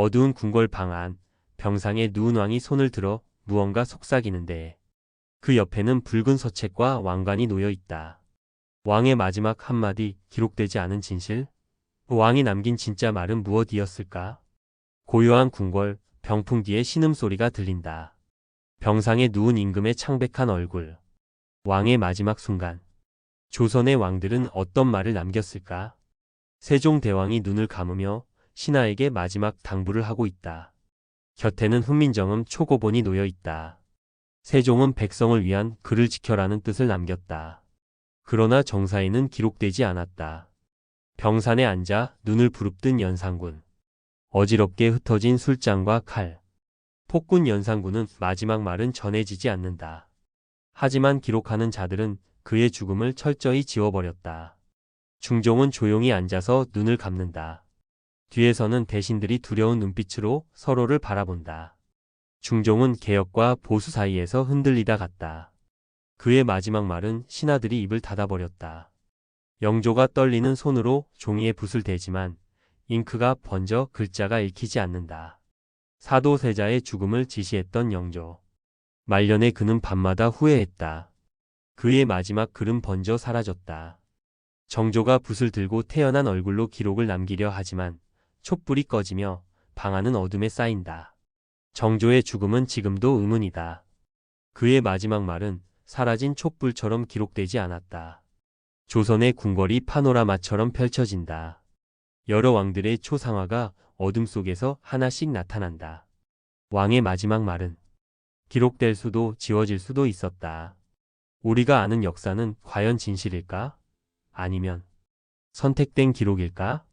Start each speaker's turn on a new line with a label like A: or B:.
A: 어두운 궁궐 방 안, 병상에 누운 왕이 손을 들어 무언가 속삭이는데 그 옆에는 붉은 서책과 왕관이 놓여 있다. 왕의 마지막 한마디 기록되지 않은 진실? 왕이 남긴 진짜 말은 무엇이었을까? 고요한 궁궐, 병풍 뒤에 신음소리가 들린다. 병상에 누운 임금의 창백한 얼굴. 왕의 마지막 순간. 조선의 왕들은 어떤 말을 남겼을까? 세종대왕이 눈을 감으며 신하에게 마지막 당부를 하고 있다. 곁에는 훈민정음 초고본이 놓여 있다. 세종은 백성을 위한 글을 지켜라는 뜻을 남겼다. 그러나 정사에는 기록되지 않았다. 병산에 앉아 눈을 부릅뜬 연산군. 어지럽게 흩어진 술잔과 칼. 폭군 연산군은 마지막 말은 전해지지 않는다. 하지만 기록하는 자들은 그의 죽음을 철저히 지워버렸다. 중종은 조용히 앉아서 눈을 감는다. 뒤에서는 대신들이 두려운 눈빛으로 서로를 바라본다. 중종은 개혁과 보수 사이에서 흔들리다 갔다. 그의 마지막 말은 신하들이 입을 닫아버렸다. 영조가 떨리는 손으로 종이에 붓을 대지만 잉크가 번져 글자가 읽히지 않는다. 사도세자의 죽음을 지시했던 영조. 말년에 그는 밤마다 후회했다. 그의 마지막 글은 번져 사라졌다. 정조가 붓을 들고 태연한 얼굴로 기록을 남기려 하지만 촛불이 꺼지며 방 안은 어둠에 쌓인다. 정조의 죽음은 지금도 의문이다. 그의 마지막 말은 사라진 촛불처럼 기록되지 않았다. 조선의 궁궐이 파노라마처럼 펼쳐진다. 여러 왕들의 초상화가 어둠 속에서 하나씩 나타난다. 왕의 마지막 말은 기록될 수도 지워질 수도 있었다. 우리가 아는 역사는 과연 진실일까? 아니면 선택된 기록일까?